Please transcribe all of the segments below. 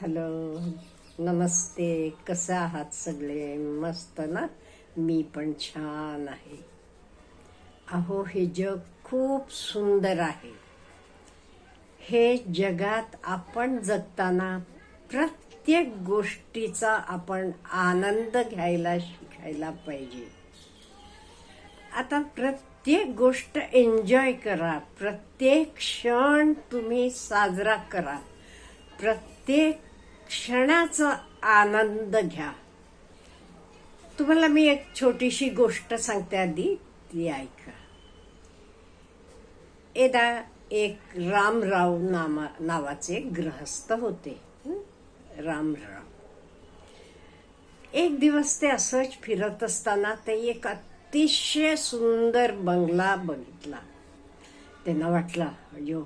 Hello. नमस्ते. कसं आहात सगळे? मस्त ना? मी पण छान आहे. अहो हे जग खूप सुंदर आहे. हे जगात आपण जगताना प्रत्येक गोष्टीचा आपण आनंद घ्यायला शिकायला पाहिजे. आता प्रत्येक गोष्ट एन्जॉय करा. प्रत्येक क्षण तुम्ही साजरा करा. प्रत्येक क्षणाचा आनंद घ्या. तुम्हाला मी एक छोटीशी गोष्ट सांगते आधी ती ऐका. एकदा एक रामराव नामा नावाचे गृहस्थ होते. रामराव. एक दिवस ते असंच फिरत असताना ते एक अतिशय सुंदर बंगला बघितला. त्यांना वाटलं अयो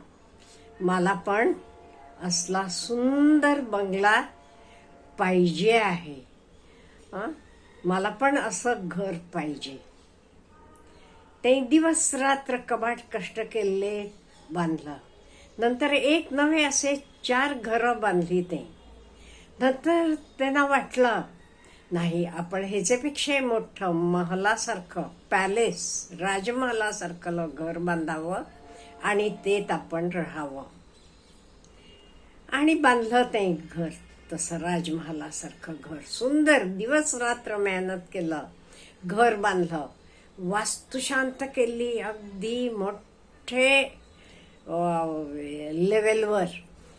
मला पण असला सुंदर बंगला पाहिजे आहे. मला पण असं घर पाहिजे. ते दिवस रात्र कबाट कष्ट केले बांधलं. नंतर एक नवे असे चार घरं बांधली ते. नंतर त्यांना वाटलं नाही आपण ह्याच्यापेक्षा मोठं महलासारखं पॅलेस राजमहालासारखं घर बांधावं आणि तेत आपण राहावं. आणि बांधलं ते एक घर. तसं राजमहालासारखं घर. सुंदर दिवस रात्र मेहनत केलं घर बांधलं. वास्तुशांत केली अगदी मोठे लेवलवर.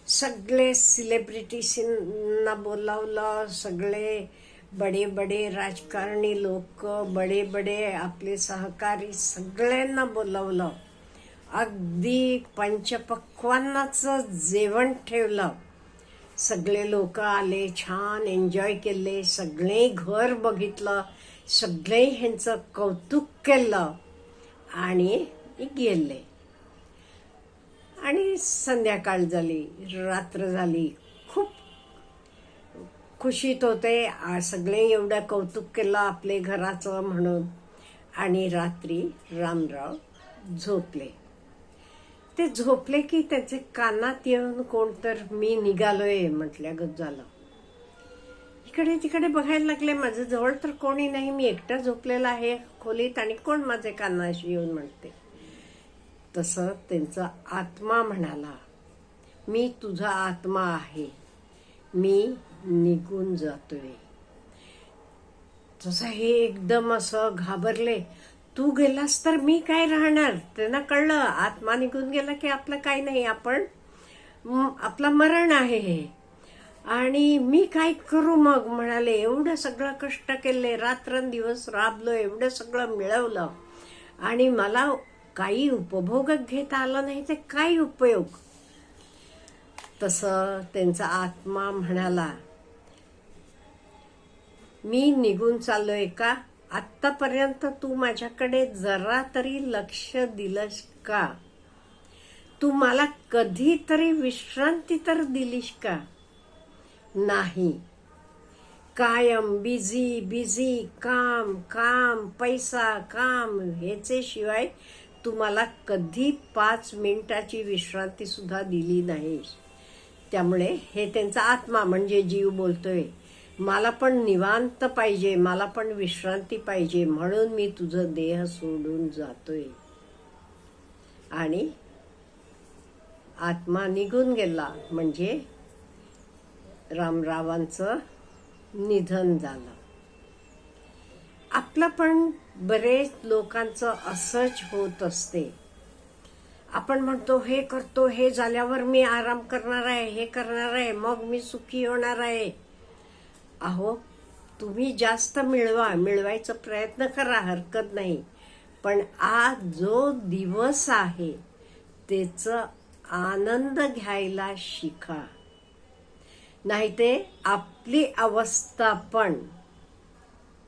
सगळे सिलेब्रिटीसींना बोलावलं सगळे बडे बडे राजकारणी लोक बडे बडे आपले सहकारी सगळ्यांना बोलावलं. अगदी पंचपक्वांनाचं जेवण ठेवलं. सगळे लोक आले छान एन्जॉय केले सगळे घर बघितलं सगळे ह्यांचं कौतुक केलं आणि गेले. आणि संध्याकाळ झाली रात्र झाली खूप खुशीत होते. सगळे एवढं कौतुक केलं आपले घराचं म्हणून आणि रात्री रामराव झोपले. ते झोपले की त्याचे कानात येऊन कोण तर मी निघालोय म्हटल्यागत झालं इकडे तिकडे बघायला लागले माझं जवळ तर कोणी नाही मी एकटा झोपलेला आहे खोलीत आणि कोण माझे कानाशी येऊन म्हणते. तसं त्यांचा आत्मा म्हणाला मी तुझा आत्मा आहे मी निघून जातोय. तसं हे एकदम असं घाबरले तू गेलास तर मी काय राहणार? त्यांना कळलं. आत्मा निघून गेला की आपलं काय नाही आपण आपला आपलं मरण आहे हे. आणि मी काय करू मग? म्हणाले. एवढं सगळं कष्ट केले रात्रंदिवस राबलो एवढं सगळं मिळवलं. आणि मला काही उपभोग घेता आलं नाही ते काय उपयोग? तसं त्यांचा आत्मा म्हणाला मी निघून चाललोय का? आत्तापर्यंत तू माझ्याकडे जरा तरी लक्ष दिलंस का? तू मला कधीतरी विश्रांती तर दिलीस का? नाही. कायम बिझी बिझी काम काम पैसा काम ह्याचे शिवाय तुम्हाला कधी पाच मिनिटाची विश्रांती सुद्धा दिली नाही त्यामुळे हे त्यांचा आत्मा म्हणजे जीव बोलतोय. मला पण निवांत पाहिजे मला पण विश्रांती पाहिजे म्हणून मी तुझं देह सोडून जातोय. आणि आत्मा निघून गेला म्हणजे रामरावांचं निधन झालं. आपलं पण बरेच लोकांचं असंच होत असते. आपण म्हणतो हे करतो हे झाल्यावर मी आराम करणार आहे हे करणार आहे मग मी सुखी होणार आहे. अहो तुम्ही जास्त मिळवा मिळवायचा प्रयत्न करा हरकत नाही. पण आज जो दिवस आहे त्याचं आनंद घ्यायला शिका. नाही ते आपली अवस्था पण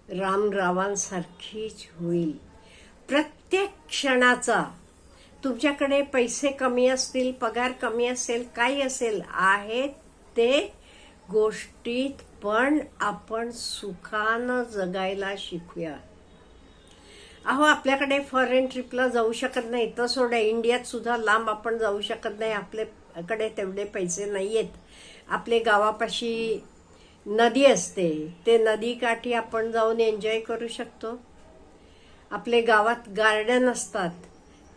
रामरावांसारखीच होईल. प्रत्येक क्षणाचा. तुमच्याकडे पैसे कमी असतील पगार कमी असेल काही असेल आहे ते गोष्टीत पण आपण सुखानं जगायला शिकूया. अहो आपल्याकडे फॉरेन ट्रिपला जाऊ शकत नाही. तर सोडा इंडियात सुद्धा लांब आपण जाऊ शकत नाही. आपल्याकडे तेवढे पैसे नाही आहेत आपले गावापाशी नदी असते. ते नदीकाठी आपण जाऊन एन्जॉय करू शकतो. आपले गावात गार्डन असतात.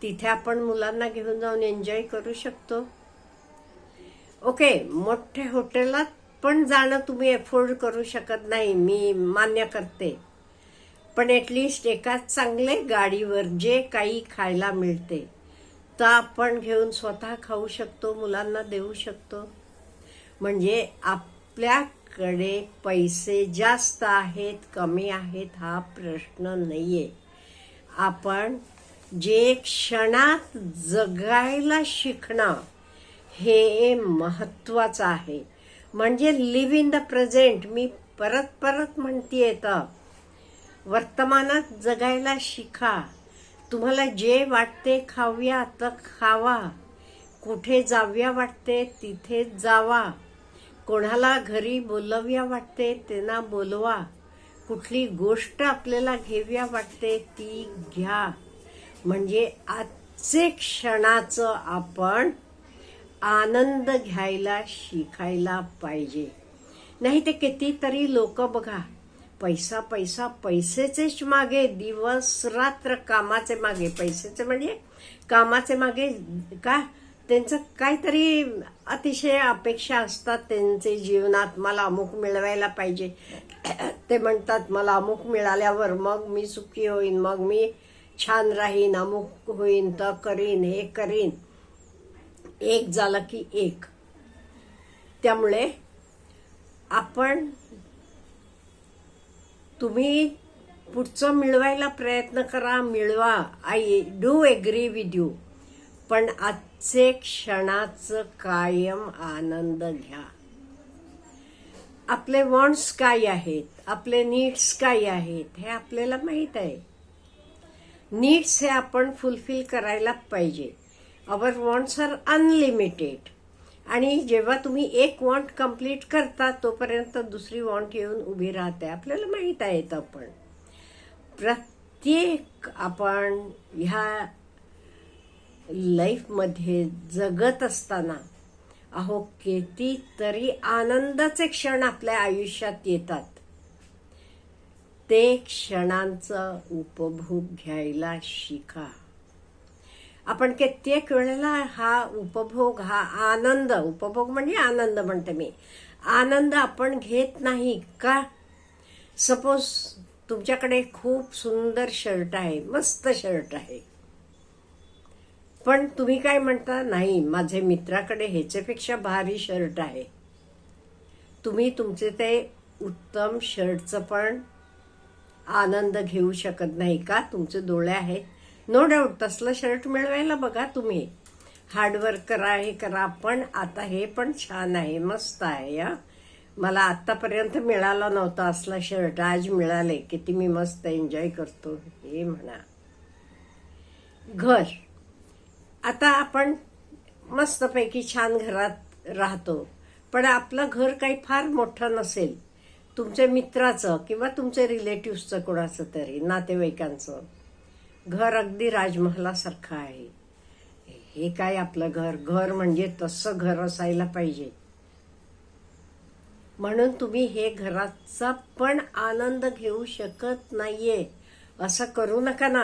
तिथे आपण मुलांना घेऊन जाऊन एन्जॉय करू शकतो. ओके मोठ्या हॉटेलात पण जाणं तुम्ही अफोर्ड करू शकत नाही मी मान्य करते. पण ॲटलिस्ट एका चांगले गाडीवर जे काही खायला मिळते तर आपण घेऊन स्वतः खाऊ शकतो मुलांना देऊ शकतो. म्हणजे आपल्याकडे पैसे जास्त आहेत कमी आहेत हा प्रश्न नाही आहे आपण जे क्षणात जगायला शिकणं हे महत्त्वाचं आहे. म्हणजे लिव्ह इन द प्रेझेंट मी परत परत म्हणतीये तर. वर्तमानात जगायला शिका. तुम्हाला जे वाटते खाऊया तर खावा. कुठे जाऊया वाटते तिथे जावा. कोणाला घरी बोलव्या वाटते त्यांना बोलवा. कुठली गोष्ट आपल्याला घेऊया वाटते ती घ्या. म्हणजे आजचे क्षणाचं आपण आनंद घ्यायला शिकायला पाहिजे. नाही ते कितीतरी लोक बघा पैसा पैसा पैसेचेच मागे दिवस रात्र कामाचे मागे. पैसेचे म्हणजे कामाचे मागे का? त्यांचं काहीतरी अतिशय अपेक्षा असतात त्यांचे जीवनात मला अमुक मिळवायला पाहिजे. ते म्हणतात मला अमुक मिळाल्यावर मग मी सुखी होईन मग मी छान राहीन अमुक होईन तर करीन हे करीन. एक झालं की एक. त्यामुळे आपण तुम्ही पुढचं मिळवायला प्रयत्न करा मिळवा. I do agree with you पण आजचे क्षणाचं कायम आनंद घ्या. आपले वॉन्ट्स काय आहेत? आपले नीड्स काय आहेत? हे आपल्याला माहीत आहे. नीड्स हे आपण फुलफिल करायला पाहिजे. अवर वॉन्ट्स आर अनलिमिटेड आणि जेव्हा तुम्ही एक वॉन्ट कंप्लीट करता तोपर्यंत दुसरी वॉन्ट येऊन उभी राहते. आपल्याला माहीत आहे पण. प्रत्येक आपण ह्या लाईफमध्ये जगत असताना अहो कितीतरी आनंदाचे क्षण आपल्या आयुष्यात येतात. ते क्षणांचा उपभोग घ्यायला शिका. आपण कित्येक वेळेला हा उपभोग हा आनंद उपभोग म्हणजे आनंद म्हणते मी. आनंद आपण घेत नाही का? सपोज तुमच्याकडे खूप सुंदर शर्ट आहे मस्त शर्ट आहे. पण तुम्ही काय म्हणता? नाही माझे मित्राकडे ह्याच्यापेक्षा भारी शर्ट आहे. तुम्ही तुमचे ते उत्तम शर्टचं पण आनंद घेऊ शकत नाही का? तुमचे डोळे आहेत. नो डाऊट तसलं शर्ट मिळवायला बघा तुम्ही. हार्डवर्क करा हे करा पण आता हे पण छान आहे मस्त आहे या मला आत्तापर्यंत मिळालं नव्हतं असला शर्ट आज मिळाले किती मी मस्त एन्जॉय करतो हे म्हणा. घर. आता आपण मस्तपैकी छान घरात राहतो पण आपलं घर काही फार मोठं नसेल. तुमच्या मित्राचं किंवा तुमच्या रिलेटिव्सचं कोणाचं तरी नातेवाईकांचं. घर अगदी राजमहालासारखं आहे. हे काय आपलं घर? घर म्हणजे तसं घर असायला पाहिजे. म्हणून तुम्ही हे घराचा पण आनंद घेऊ शकत नाहीये. असं करू नका ना.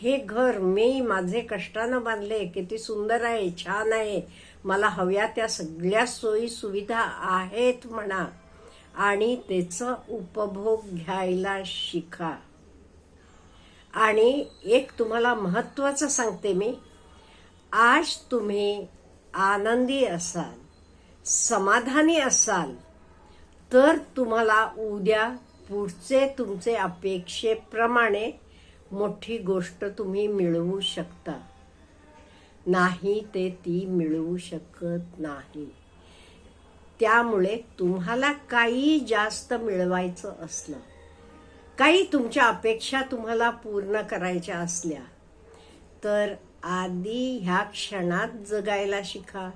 हे घर मी माझे कष्टानं बांधले. किती सुंदर आहे छान आहे. मला हव्या त्या सगळ्या सोयी सुविधा आहेत म्हणा. आणि त्याचा उपभोग घ्यायला शिका. आणि एक तुम्हाला महत्त्वाचं सांगते मी. आज तुम्ही आनंदी असाल समाधानी असाल तर तुम्हाला उद्या पुढचे तुमचे अपेक्षेप्रमाणे मोठी गोष्ट तुम्ही मिळवू शकता. नाही ते ती मिळवू शकत नाही. त्यामुळे तुम्हाला काही जास्त मिळवायचं असलं. काही तुमच्या अपेक्षा तुम्हाला पूर्ण करायच्या असल्या तर आधी ह्या क्षणात जगायला शिका.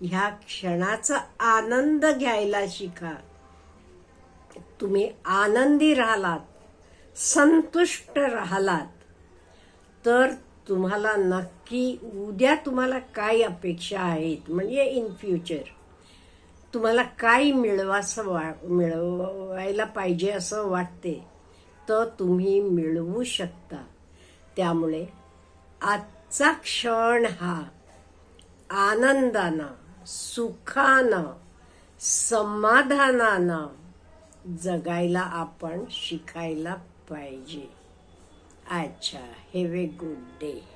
ह्या क्षणाचा आनंद घ्यायला शिका. तुम्ही आनंदी राहलात संतुष्ट राहिलात तर तुम्हाला नक्की उद्या तुम्हाला काय अपेक्षा आहेत म्हणजे इन फ्युचर तुम्हाला काय मिळवासं वा मिळवायला पाहिजे असं वाटते. तुम्ही मिळवू शकता. त्यामुळे आजचा क्षण हा आनंदानं सुखानं समाधानानं जगायला आपण शिकायला पाहिजे. अच्छा हॅव ए गुड डे.